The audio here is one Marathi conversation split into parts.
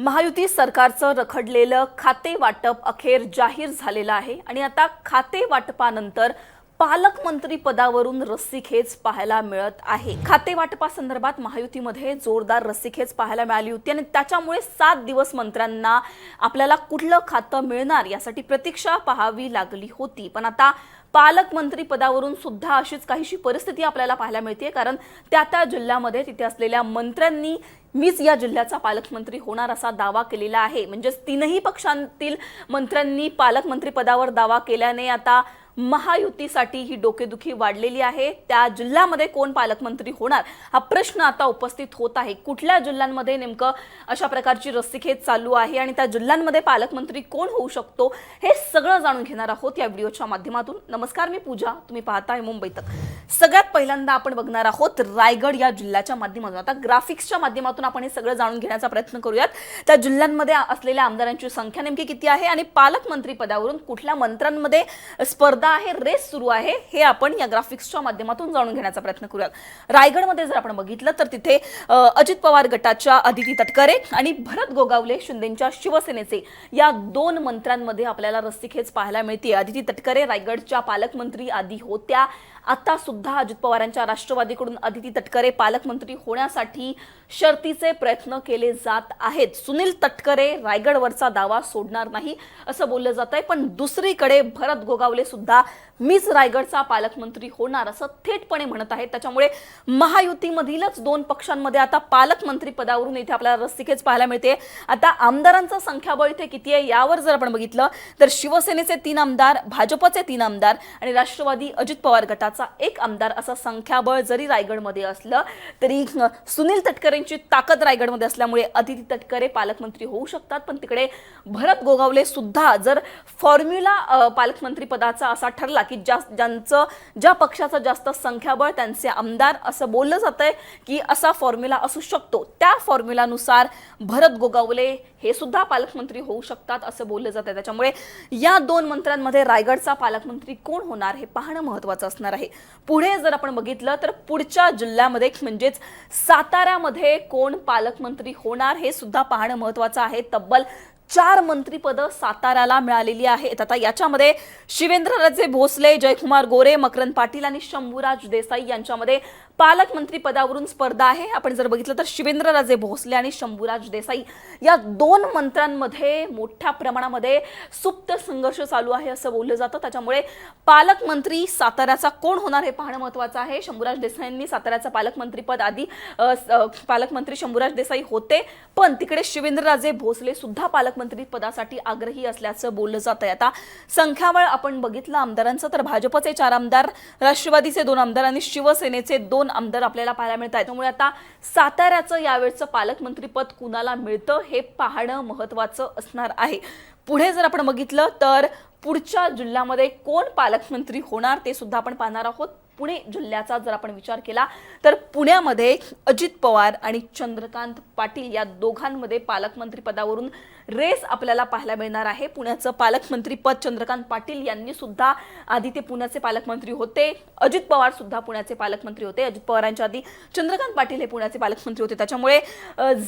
महायुती सरकारचं रखडलेलं खाते वाटप अखेर जाहीर झालेलं आहे आणि आता खाते वाटपानंतर पालकमंत्री पदावरून रस्सीखेच पाहायला मिळत आहे. खाते वाटपासंदर्भात महायुतीमध्ये जोरदार रस्सीखेच पाहायला मिळाली होती आणि त्याच्यामुळे सात दिवस मंत्र्यांना आपल्याला कुठलं खातं मिळणार यासाठी प्रतीक्षा पाहावी लागली होती. पण आता पालकमंत्री पदावरून सुद्धा अशीच काहीशी परिस्थिती आपल्याला पाहायला मिळते. कारण त्या त्या जिल्ह्यामध्ये तिथे असलेल्या मंत्र्यांनी मीच या जिल्ह्याचा पालकमंत्री होणार असा दावा केलेला आहे. म्हणजेच तीनही पक्षांतील मंत्र्यांनी पालकमंत्री पदावर दावा केल्याने आता महायुतीसाठी ही डोकेदुखी वाढलेली आहे. त्या जिल्ह्यामध्ये कोण पालकमंत्री होणार? हा प्रश्न आता उपस्थित होत आहे. कुठल्या जिल्ह्यांमध्ये नेमकं अशा प्रकारची रस्सीखेच चालू आहे आणि त्या जिल्ह्यांमध्ये पालकमंत्री कोण होऊ शकतो हे सगळं जाणून घेणार आहोत या व्हिडिओच्या माध्यमातून. नमस्कार मी पूजा. तुम्ही पाहताय मुंबईत सगळ्यात पहिल्यांदा आपण बघणार आहोत रायगड या जिल्ह्याच्या माध्यमातून. आता ग्राफिक्सच्या माध्यमातून आपण हे सगळं जाणून घेण्याचा प्रयत्न करूयात. त्या जिल्ह्यांमध्ये असलेल्या आमदारांची संख्या नेमकी किती आहे आणि पालकमंत्री पदावरून कुठल्या मंत्र्यांमध्ये स्पर्धा आहे रेस सुरू आहे हे आपण या ग्राफिक्सच्या माध्यमातून जाणून घेण्याचा प्रयत्न करूयात. रायगडमध्ये जर आपण बघितलं तर तिथे अजित पवार गटाच्या अदिती तटकरे आणि भरत गोगावले शिंदेच्या शिवसेनेचे या दोन मंत्र्यांमध्ये आपल्याला रस्सीखेच पाहायला मिळते अदिती तटकरे रायगडच्या पालकमंत्री आधी होत्या. आता सुद्धा अजित पवारांच्या राष्ट्रवादीकडून अदिती तटकरे पालकमंत्री होण्यासाठी शर्तीचे प्रयत्न केले जात आहेत. सुनील तटकरे रायगडवरचा दावा सोडणार नाही असं बोललं जात आहे पण दुसरीकडे भरत गोगावले सुद्धा मीच रायगडचा पालकमंत्री होणार असं थेटपणे म्हणत आहेत. त्याच्यामुळे महायुतीमधीलच दोन पक्षांमध्ये आता पालकमंत्री पदावरून इथे आपल्याला रस्तिकेच पाहायला मिळते. आता आमदारांचं संख्याबळ इथे किती आहे यावर जर आपण बघितलं तर शिवसेनेचे तीन आमदार भाजपचे तीन आमदार आणि राष्ट्रवादी अजित पवार गटाचा एक आमदार असं संख्याबळ जरी रायगडमध्ये असलं तरी सुनील तटकरेंची ताकद रायगडमध्ये असल्यामुळे अदिती तटकरे पालकमंत्री होऊ शकतात. पण तिकडे भरत गोगावले सुद्धा जर फॉर्म्युला पालकमंत्री पदाचा असा ठरला की ज्या ज्यांचं ज्या पक्षाचं जास्त संख्याबळ त्यांचे आमदार असं बोललं जात आहे की असा फॉर्म्युला असू शकतो. त्या फॉर्म्युलानुसार भरत गोगावले हे सुद्धा पालकमंत्री होऊ शकतात असं बोललं जात आहे त्याच्यामुळे या दोन मंत्र्यांमध्ये रायगडचा पालकमंत्री कोण होणार हे पाहणं महत्वाचं असणार आहे. पुढे जर आपण बघितलं तर पुढच्या जिल्ह्यामध्ये म्हणजेच साताऱ्यामध्ये कोण पालकमंत्री होणार हे सुद्धा पाहणं महत्वाचं आहे. तब्बल चार मंत्रीपदं साताऱ्याला मिळालेली आहेत. आता याच्यामध्ये शिवेंद्रराजे भोसले जयकुमार गोरे मकरंद पाटील आणि शंभूराज देसाई यांच्यामध्ये पालकमंत्री पदावरून स्पर्धा आहे. आपण जर बघितलं तर शिवेंद्रराजे भोसले आणि शंभूराज देसाई या दोन मंत्र्यांमध्ये मोठ्या प्रमाणामध्ये सुप्त संघर्ष चालू आहे असं बोललं जातं. त्याच्यामुळे पालकमंत्री साताऱ्याचा कोण होणार हे पाहणं महत्वाचं आहे. शंभूराज देसाईंनी साताऱ्याचं पालकमंत्रीपद आधी पालकमंत्री शंभूराज देसाई होते. पण तिकडे शिवेंद्रराजे भोसले सुद्धा पालकमंत्री पदासाठी आग्रही असल्याचं बोललं जात आहे आता संख्याबळ आपण बघितलं आमदारांचं तर भाजपचे चार आमदार राष्ट्रवादीचे दोन आमदार आणि शिवसेनेचे दोन आमदार आपल्याला पाहायला मिळत आहेत. त्यामुळे आता साताऱ्याचं यावेळचं पालकमंत्रीपद कुणाला मिळतं हे पाहणं महत्वाचं असणार आहे. पुढे जर आपण बघितलं तर पुढच्या जिल्ह्यामध्ये कोण पालकमंत्री होणार ते सुद्धा आपण पाहणार आहोत. पुणे जिल्ह्याचा जर आपण विचार केला तर पुण्यामध्ये अजित पवार आणि चंद्रकांत पाटील या दोघांमध्ये पालकमंत्री पदावरून रेस आपल्याला पाहायला मिळणार आहे. पुण्याचं पालकमंत्री पद चंद्रकांत पाटील यांनी सुद्धा आधी ते पुण्याचे पालकमंत्री होते. अजित पवार सुद्धा पुण्याचे पालकमंत्री होते. अजित पवारांच्या आधी चंद्रकांत पाटील हे पुण्याचे पालकमंत्री होते. त्याच्यामुळे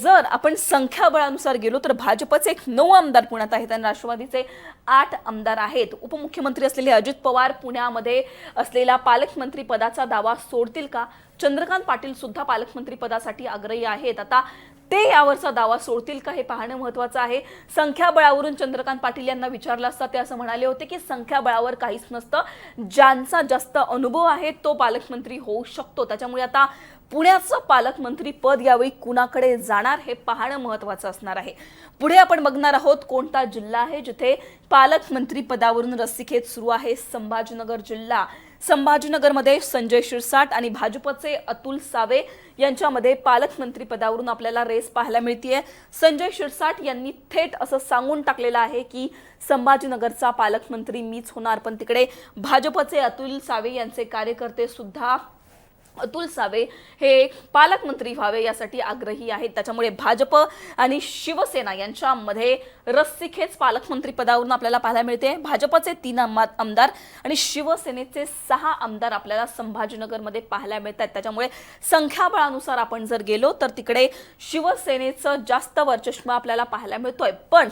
जर आपण संख्याबळानुसार गेलो तर भाजपचे एक नऊ आमदार पुण्यात आहेत आणि राष्ट्रवादीचे आठ आमदार आहेत. उपमुख्यमंत्री असलेले अजित पवार पुण्यामध्ये असलेला पालकमंत्री पदाचा दावा सोडतील का? चंद्रकांत पाटील सुद्धा पालकमंत्री पदासाठी आग्रही आहेत. आता ते यावरचा दावा सोडतील का हे पाहणं महत्वाचं आहे. संख्याबळावरून चंद्रकांत पाटील यांना विचारलं असता ते असं म्हणाले होते की संख्याबळावर काहीच नसतं. ज्यांचा जास्त अनुभव आहे तो पालकमंत्री होऊ शकतो. त्याच्यामुळे आता पुण्याचं पालकमंत्री पद यावेळी कुणाकडे जाणार हे पाहणं महत्वाचं असणार आहे. पुढे आपण बघणार आहोत कोणता जिल्हा आहे जिथे पालकमंत्री पदावरून रस्सीखेच सुरू आहे संभाजीनगर जिल्हा. संभाजीनगरमध्ये संजय शिरसाट आणि भाजपचे अतुल सावे यांच्यामध्ये पालकमंत्री पदावरून आपल्याला रेस पाहायला मिळतीये. संजय शिरसाट यांनी थेट असं सांगून टाकलेलं आहे की संभाजीनगरचा पालकमंत्री मीच होणार पण तिकडे भाजपचे अतुल सावे यांचे कार्यकर्ते सुद्धा अतुल सावे हे पालकमंत्री व्हावे यासाठी आग्रही आहेत. त्याच्यामुळे भाजप आणि शिवसेना यांच्यामध्ये रस्सीखेच पालकमंत्री पदावरून आपल्याला पाहायला मिळते. भाजपचे तीन आमदार आणि शिवसेनेचे सहा आमदार आपल्याला संभाजीनगरमध्ये पाहायला मिळतात त्याच्यामुळे संख्याबळानुसार आपण जर गेलो तर तिकडे शिवसेनेचं जास्त वर्चस्व आपल्याला पाहायला मिळतोय. पण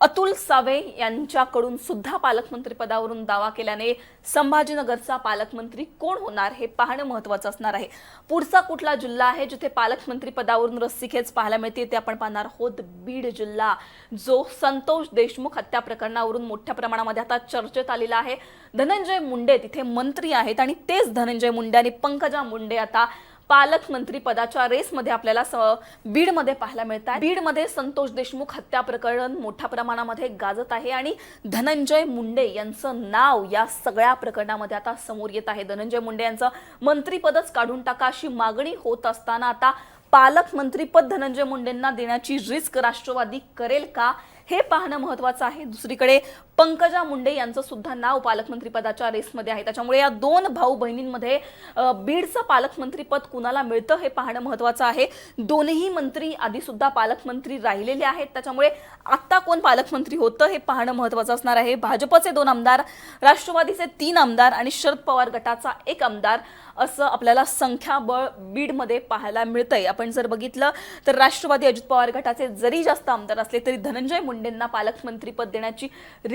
अतुल सावे यांच्याकडून सुद्धा पालकमंत्री पदावरून दावा केल्याने संभाजीनगरचा पालकमंत्री कोण होणार हे पाहणं महत्वाचं असणार आहे. पुढचा कुठला जिल्हा आहे जिथे पालकमंत्री पदावरून रस्सीखेच पाहायला मिळते ते आपण पाहणार आहोत. बीड जिल्हा जो संतोष देशमुख हत्या प्रकरणावरून मोठ्या प्रमाणामध्ये आता चर्चेत आलेला आहे. धनंजय मुंडे तिथे मंत्री आहेत आणि तेच धनंजय मुंडे आणि पंकजा मुंडे आता पालकमंत्री पदाच्या रेसमध्ये आपल्याला स- बीडमध्ये पाहायला मिळत आहे बीडमध्ये संतोष देशमुख हत्या प्रकरण मोठ्या प्रमाणामध्ये गाजत आहे आणि धनंजय मुंडे यांचं नाव या सगळ्या प्रकरणामध्ये आता समोर येत आहे. धनंजय मुंडे यांचं मंत्रीपदच काढून टाका अशी मागणी होत असताना आता पालकमंत्रीपद धनंजय मुंडेंना देण्याची रिस्क राष्ट्रवादी करेल का हे पाहणं महत्वाचं आहे. दुसरीकडे पंकजा मुंडे यांचं सुद्धा नाव पालकमंत्रीपदाच्या रेसमध्ये आहे. त्याच्यामुळे या दोन भाऊ बहिणींमध्ये बीडचं पालकमंत्रीपद कुणाला मिळतं हे पाहणं महत्वाचं आहे. दोन्ही मंत्री आधी सुद्धा पालकमंत्री राहिलेले आहेत. त्याच्यामुळे आत्ता कोण पालकमंत्री होतं हे पाहणं महत्वाचं असणार आहे. भाजपचे दोन आमदार राष्ट्रवादीचे तीन आमदार आणि शरद पवार गटाचा एक आमदार असं आपल्याला संख्याबळ बीडमध्ये पाहायला मिळतंय. आपण जर बघितलं तर राष्ट्रवादी अजित पवार गटाचे जरी जास्त आमदार असले तरी धनंजय मुंडेंना पालकमंत्रीपद देण्याची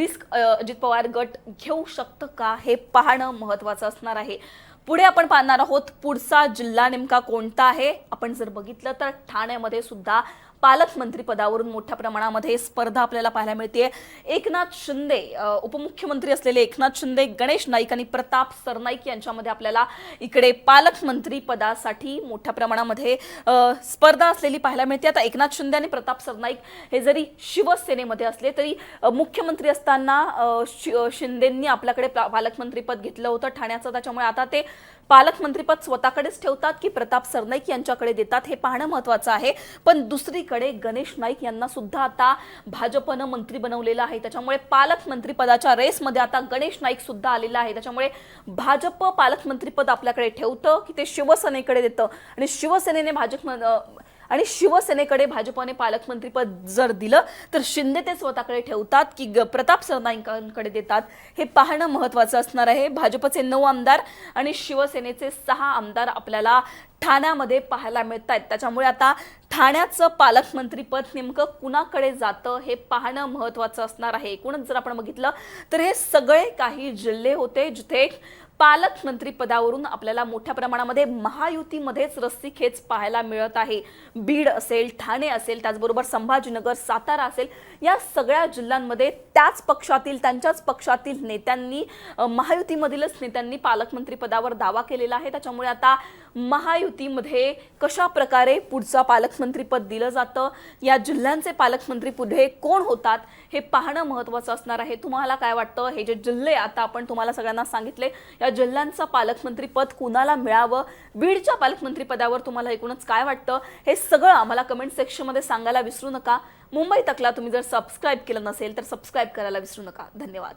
रिस्क अजित पवार गट घेऊ शकतं का हे पाहणं महत्वाचं असणार आहे. पुढे आपण पाहणार आहोत पुढचा जिल्हा नेमका कोणता आहे? आपण जर बघितलं तर ठाण्यामध्ये सुद्धा पालकमंत्रीपदावरून मोठ्या प्रमाणामध्ये स्पर्धा आपल्याला पाहायला मिळते एकनाथ शिंदे उपमुख्यमंत्री असलेले एकनाथ शिंदे गणेश नाईक आणि प्रताप सरनाईक यांच्यामध्ये आपल्याला इकडे पालकमंत्री पदासाठी मोठ्या प्रमाणामध्ये स्पर्धा असलेली पाहायला मिळते. आता एकनाथ शिंदे आणि प्रताप सरनाईक हे जरी शिवसेनेमध्ये असले तरी मुख्यमंत्री असताना शि- शिंदेंनी आपल्याकडे पा- पालकमंत्रीपद घेतलं होतं ठाण्याचं. त्याच्यामुळे आता ते पालकमंत्रीपद स्वतःकडेच ठेवतात की प्रताप सरनाईक यांच्याकडे देतात हे पाहणं महत्वाचं आहे. पण दुसरीकडे गणेश नाईक यांना सुद्धा आता भाजपनं मंत्री बनवलेलं आहे. त्याच्यामुळे पालकमंत्रीपदाच्या रेसमध्ये आता गणेश नाईक सुद्धा आलेला आहे. त्याच्यामुळे भाजप पालकमंत्रीपद आपल्याकडे ठेवतं की ते शिवसेनेकडे देतं? आणि शिवसेनेने भाजप आणि शिवसेनेकडे भाजपने पालकमंत्रीपद जर दिलं तर शिंदे ते स्वतःकडे ठेवतात की ग- प्रताप सरनाईकांकडे देतात? हे पाहणं महत्वाचं असणार आहे. भाजपचे नऊ आमदार आणि शिवसेनेचे सहा आमदार आपल्याला ठाण्यामध्ये पाहायला मिळत आहेत त्याच्यामुळे आता ठाण्याचं पालकमंत्रीपद नेमकं कुणाकडे जातं हे पाहणं महत्वाचं असणार आहे. एकूणच जर आपण बघितलं तर हे सगळे काही जिल्हे होते जिथे पालकमंत्री पदावरून आपल्याला मोठ्या प्रमाणामध्ये महायुतीमध्येच रस्सीखेच पाहायला मिळत आहे. बीड असेल ठाणे असेल त्याचबरोबर संभाजीनगर सातारा असेल या सगळ्या जिल्ह्यांमध्ये त्याच पक्षातील त्यांच्याच पक्षातील नेत्यांनी महायुतीमधीलच नेत्यांनी पालकमंत्री पदावर दावा केलेला आहे. त्याच्यामुळे आता महायुतीमध्ये कशा प्रकारे पुढचा पालकमंत्रीपद दिलं जातं. या जिल्ह्यांचे पालकमंत्री पुढे कोण होतात हे पाहणं महत्वाचं असणार आहे. तुम्हाला काय वाटतं? हे जे जिल्हे आता आपण तुम्हाला सगळ्यांना सांगितले या जिल्ह्यांचं पालकमंत्रीपद कुणाला मिळावं? बीडच्या पालकमंत्री पदावर तुम्हाला एकूणच काय वाटतं? हे सगळं आम्हाला कमेंट सेक्शनमध्ये सांगायला विसरू नका. मुंबई तकला तुम्ही जर सबस्क्राईब केलं नसेल तर सबस्क्राईब करायला विसरू नका. धन्यवाद.